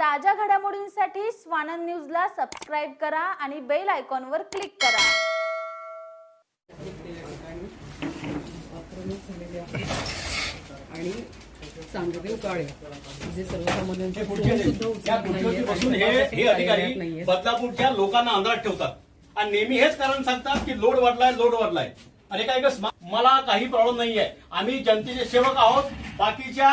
ताज्या घडामोडींसाठी स्वानंद न्यूजला सबस्क्राईब करा आणि बेल आयकॉनवर क्लिक करा. आणि चांगदेव काळे जे सर्वसामान्यांचे फोन सुद्धा या उचलत खुर्चीवरती नाहीयेत बसून आणि हे हे अधिकारी कार्यालयात नाहीयेत. बदलापूरच्या लोकांना अंधारात ठेवतात. आणि नेहमी हेच कारण सांगतात की लोड वाढलाय लोड वाढलाय. अरे काय मला काही प्रॉब्लेम नाहीये. आम्ही जनतेचे सेवक आहोत. बाकीच्या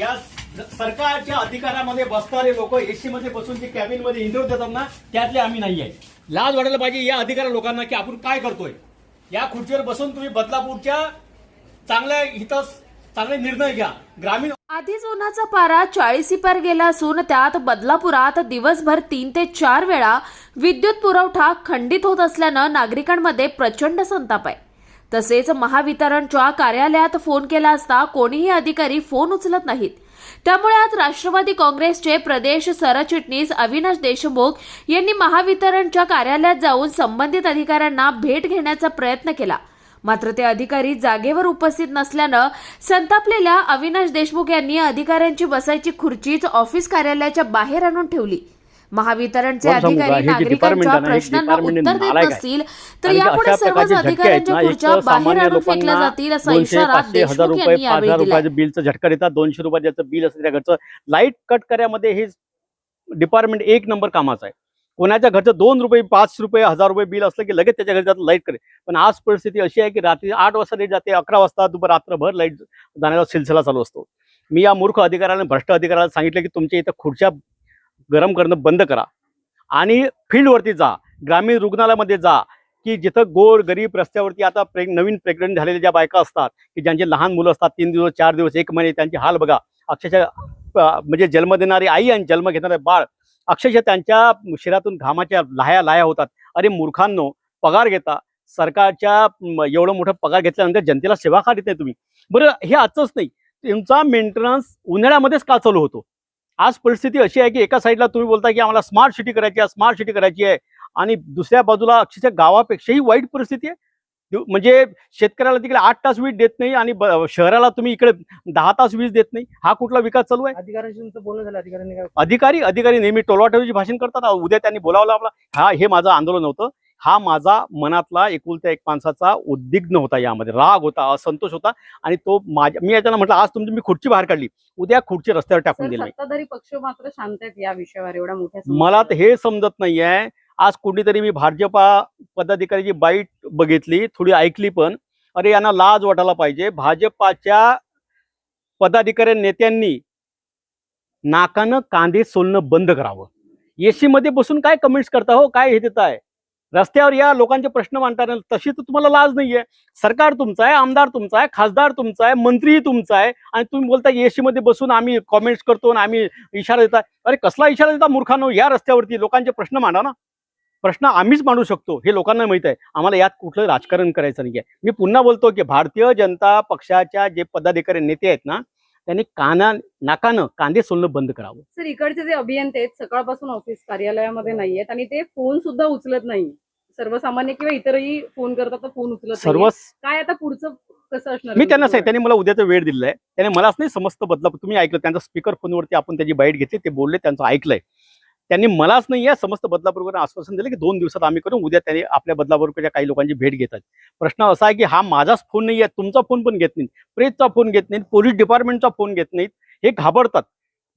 या सरकारच्या अधिकारामध्ये बसणारे लोक एसी मध्ये बसून जे कॅबिनमध्ये इंटरव्ह्यू देतात ना त्यातले आम्ही नाहीये लाज वाटायला पाहिजे या अधिकार लोकांना की आपण काय करतोय. या खुर्चीवर बसून तुम्ही बदलापूरच्या चांगल्या हित चांगले निर्णय घ्या. ग्रामीण आधीच उन्हाचा पारा चाळीसी पार गेला असून त्यात बदलापुरात दिवसभर तीन ते चार वेळा विद्युत पुरवठा खंडित होत असल्यानं नागरिकांमध्ये प्रचंड संताप आहे. तसेच महावितरणच्या कार्यालयात फोन केला असता कोणीही अधिकारी फोन उचलत नाहीत. त्यामुळे आज राष्ट्रवादी काँग्रेसचे प्रदेश सरचिटणीस अविनाश देशमुख यांनी महावितरणच्या कार्यालयात जाऊन संबंधित अधिकाऱ्यांना भेट घेण्याचा प्रयत्न केला. मात्र ते अधिकारी जागेवर उपस्थित नसल्यानं संतापलेल्या अविनाश देशमुख यांनी अधिकाऱ्यांची बसायची खुर्चीच ऑफिस कार्यालयाच्या बाहेर आणून ठेवली. महावितरणचे? अधिकारी नागरिकांच्या प्रश्नांना उत्तर देत आहे. नसतील तर यापुढे सर्वच अधिकाऱ्यांच्या खुर्च्या बाहेर आणून फेकल्या जातील असा इशारा देशमुख यांनी पाच यावेळी दिला बिलचं झटका देतात दोनशे रुपये ज्याचं बिल असतं त्या घरचं. लाइट कट करण्यामध्ये हे डिपार्टमेंट एक नंबर कामाचं आहे. कोणाच्या घरचं दोन रुपये पाच रुपये हजार रुपये बिल असलं की लगेच त्याच्या घरचं लाइट करे पण आज परिस्थिती अशी आहे की रात्री आठ वाजता लाइट जाते अकरा वाजता दुपार रात्रभर लाइट जाण्याचा सिलसिला चालू असतो. मी या मूर्ख अधिकाऱ्याला भ्रष्ट अधिकाऱ्याला सांगितलं की तुमच्या इथं खुर्च्या गरम करणं बंद करा. आणि फील्डवरती जा. ग्रामीण रुग्णालयामध्ये जा. की जिथं गोर गरीब रस्त्यावरती आता प्रेग नवीन प्रेग्नंट झालेल्या ज्या बायका असतात की ज्यांचे लहान मुलं असतात तीन दिवस चार दिवस एक महिने त्यांचे हाल बघा. अक्षरशः म्हणजे जन्म देणारी आई आणि जन्म घेणारे बाळ अक्षरशः त्यांच्या शरीरातून घामाच्या लाह्या लाह्या होतात. अरे मूर्खांनो पगार घेता. सरकारच्या एवढं मोठं पगार घेतल्यानंतर जनतेला सेवा का देत नाही तुम्ही? बरं हे आजच नाही. तुमचा मेंटेनन्स उन्हाळ्यामध्येच का चालू होतो? आज परिस्थिती अशी आहे की एका साईडला तुम्ही बोलता की आम्हाला स्मार्ट सिटी करायची आहे स्मार्ट सिटी करायची आहे. आणि दुसऱ्या बाजूला अक्षरशः गावापेक्षाही वाईट परिस्थिती आहे. म्हणजे शेतकऱ्याला तिकडे आठ तास वीज देत नाही आणि शहराला तुम्ही इकडे दहा तास वीज देत नाही. हा कुठला विकास चालू आहे? अधिकाऱ्यांशी तुमचं बोलणं झालं अधिकाऱ्यांनी अधिकारी अधिकारी नेहमी टोलवाटोलीची भाषण करतात. उद्या त्यांनी बोलावलं आपला हा हे माझं आंदोलन होतं. हा माझा मनातला एकुलत्या एक माणसाचा उद्विग्न होता यामध्ये. राग होता असंतोष होता आणि तो माझ्या मी याच्याला म्हटलं आज तुमची मी खुर्ची बाहेर काढली. उद्या खुर्ची रस्त्यावर टाकून दिली सत्ताधारी पक्ष मात्र शांत आहेत या विषयावर एवढ्या मोठ्या मला. हे समजत नाहीये. आज कुठेतरी मी भाजपा पदाधिकाऱ्याची बाईट बघितली थोडी ऐकली पण. अरे यांना लाज वाटायला पाहिजे. भाजपाच्या पदाधिकारी नेत्यांनी नाकानं कांदे सोलणं बंद करावं. एसी मध्ये बसून काय कमेंट्स करता हो? काय हे देत आहे रस्त्यावर या लोकांचे प्रश्न मांडताना तशी तर तुम्हाला लाज नाहीये. सरकार तुमचं आहे आमदार तुमचा आहे खासदार तुमचा आहे मंत्रीही तुमचा आहे. आणि तुम्ही बोलता एसी मध्ये बसून आम्ही कॉमेंट्स करतो आणि आम्ही इशारा देता अरे कसला इशारा देता मूर्खानो? या रस्त्यावरती लोकांचे प्रश्न मांडा ना. प्रश्न आम्हीच मांडू शकतो हे लोकांना माहीत आहे. आम्हाला यात कुठलं राजकारण करायचं नाही आहे मी पुन्हा बोलतो की भारतीय जनता पक्षाच्या जे पदाधिकारी नेते आहेत ना त्यांनी काना नाकानं कांदे सोलणं बंद करावं. सर इकडचे जे अभियंते आहेत सकाळपासून ऑफिस कार्यालयामध्ये नाहीयेत आणि ते फोन सुद्धा उचलत नाही सर्वसामान्य किंवा इतरही फोन करतात फोन उचलत सर्व. काय आता पुढचं कसं असणार? मी त्यांना त्यांनी मला उद्याचा वेळ दिलेला आहे त्याने मलाच नाही समस्त बदला तुम्ही ऐकलं त्यांचा स्पीकर फोनवरती आपण त्याची बाईट घेतली ते बोलले त्यांचं ऐकलंय. त्यांनी मलाच नाही या समस्त बदलापूरवर आश्वासन दिलं की दोन दिवसात आम्ही करू उद्या त्यांनी आपल्या बदलापूरच्या काही लोकांची भेट घेतात. प्रश्न असा आहे की हा माझाच फोन नाही आहे तुमचा फोन पण घेत नाही प्रेसचा फोन घेत नाहीत पोलीस डिपार्टमेंटचा फोन घेत नाहीत हे घाबरतात.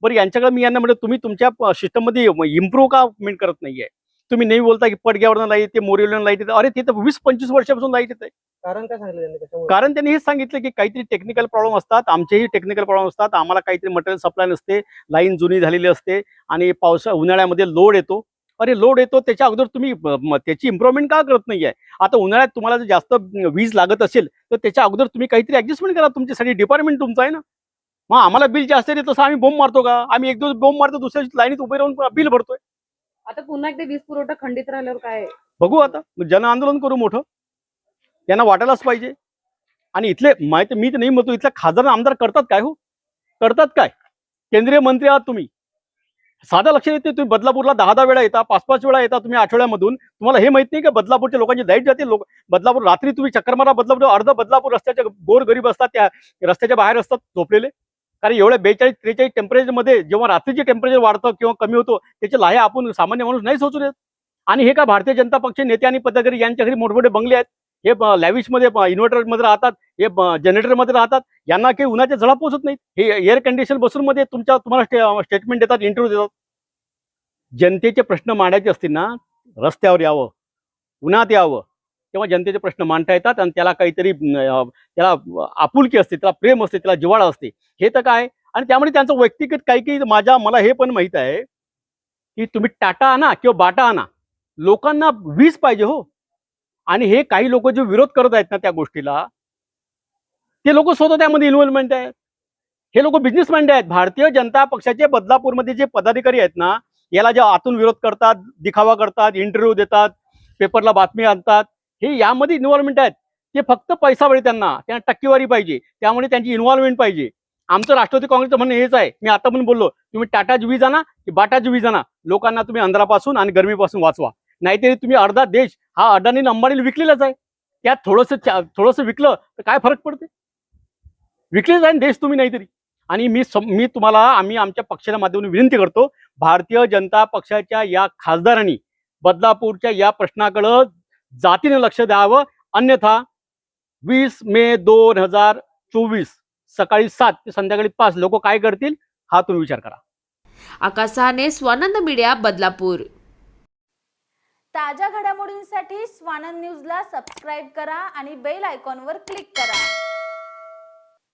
बरं यांच्याकडे मी यांना म्हटलं तुम्ही तुमच्या सिस्टममध्ये इम्प्रूव्ह का करत नाहीये? तुम्ही नेहमी बोलता की पडग्यावरनं लाइट येते मोरिवलीनं लाइट येते. अरे तिथं वीस पंचवीस वर्षापासून लाइट येते कारण काय सांगितलं त्यांनी कारण त्यांनी हेच सांगितलं की काहीतरी टेक्निकल प्रॉब्लेम असतात. आमचेही टेक्निकल प्रॉब्लेम असतात. आम्हाला काहीतरी मटेरियल सप्लाय नसते. लाईन जुनी झालेली असते. आणि पावसा उन्हाळ्यामध्ये लोड येतो. अरे लोड येतो. त्याच्या अगोदर तुम्ही त्याची इम्प्रुव्हमेंट का करत नाहीये? आता उन्हाळ्यात तुम्हाला जर जास्त वीज लागत असेल तर त्याच्या अगोदर तुम्ही काहीतरी ऍडजस्टमेंट करा. तुमच्यासाठी डिपार्टमेंट तुमचं आहे ना? मग आम्हाला बिल जास्त येते तसं आम्ही बोंब मारतो का? आम्ही एक दिवस बोंब मारतो दुसऱ्या लाईनीत उभे राहून बिल भरतोय. आता पुन्हा एकदा वीज पुरवठा खंडित राहिल्यावर काय? बघू आता. जन आंदोलन करू मोठं. यांना वाटायलाच पाहिजे. आणि इथले माहिती मी तर नाही म्हणतो इथले खासदार आमदार करतात काय हो? करतात काय? केंद्रीय मंत्री आहात तुम्ही. साधा लक्ष येते तुम्ही. बदलापूरला दहा दहा वेळा येता पाच पाच वेळा येता तुम्ही आठवड्यामधून. तुम्हाला हे माहीत नाही का? बदलापूरच्या लोकांची लाइट जाते. लोक बदलापूर रात्री तुम्ही चक्कर मारा बदलापूर अर्ध बदलापूर रस्त्याच्या गोर गरीब असतात त्या रस्त्याच्या बाहेर असतात झोपलेले. कारण एवढ्या बेचाळीस त्रेचाळीस टेम्परेचरमध्ये जेव्हा रात्रीचे टेम्परेचर वाढतं किंवा कमी होतो त्याचे लाह्या आपण सामान्य माणूस नाही सोचू देत. आणि हे काय भारतीय जनता पक्ष नेते आणि पदाधिकारी यांच्या घरी मोठमोठे बंगले आहेत. हे लॅविशमध्ये इन्व्हर्टरमध्ये राहतात हे जनरेटरमध्ये राहतात. यांना काही उन्हाच्या झळा पोहोचत नाहीत. हे एअर कंडिशन बसून मध्ये तुमच्या तुम्हाला स्टेटमेंट देतात इंटरव्ह्यू देतात. जनतेचे प्रश्न मांडायचे असतील ना रस्त्यावर यावं उन्हात यावं. तेव्हा जनतेचे प्रश्न मांडता येतात आणि त्याला काहीतरी त्याला आपुलकी असते त्याला प्रेम असते त्याला जिव्हाळा असते. हे तर काय? आणि त्यामुळे त्यांचं व्यक्तिगत काही काही माझ्या मला हे पण माहीत आहे की तुम्ही टाटा आणा किंवा बाटा आणा. लोकांना वीज पाहिजे हो. आणि हे काही लोक जे विरोध करत आहेत ना त्या गोष्टीला ते लोक स्वतः त्यामध्ये इन्व्हॉल्वमेंट आहेत. हे लोक बिझनेस आहेत. भारतीय जनता पक्षाचे बदलापूरमध्ये जे पदाधिकारी आहेत ना याला जे आतून विरोध करतात दिखावा करतात इंटरव्ह्यू देतात पेपरला बातमी आणतात हे यामध्ये इन्व्हॉल्वमेंट आहेत. ते फक्त पैसा पाहिजे त्यांना. त्यांना टक्केवारी पाहिजे. त्यामुळे त्यांची इन्व्हॉल्वमेंट पाहिजे. आमचं राष्ट्रवादी काँग्रेसचं म्हणणं हेच आहे. मी आता पण बोललो तुम्ही टाटाची जुवी आणा की बाटाची वीज आणा लोकांना तुम्ही अंधारापासून आणि गरमीपासून वाचवा. नाहीतरी तुम्ही अर्धा देश हा अडाणी आणि अंबानीला विकलेलाच आहे. त्यात थोडंसं थोडंसं विकलं तर काय फरक पडते विकलेच आहे ना देश तुम्ही नाहीतरी. आणि मी मी तुम्हाला आम्ही आमच्या पक्षाच्या माध्यमातून विनंती करतो भारतीय जनता पक्षाच्या या खासदारांनी बदलापूरच्या या प्रश्नाकडं जातीने लक्ष द्यावं. अन्यथा वीस मे दोन हजार चोवीस सकाळी सात ते संध्याकाळी पाच लोक काय करतील? हा तुम्ही विचार करा. आकाश सहाने स्वानंद मीडिया बदलापूर. ताज्या घडामोडींसाठी स्वानंद न्यूजला सबस्क्राईब करा आणि बेल आयकॉनवर क्लिक करा.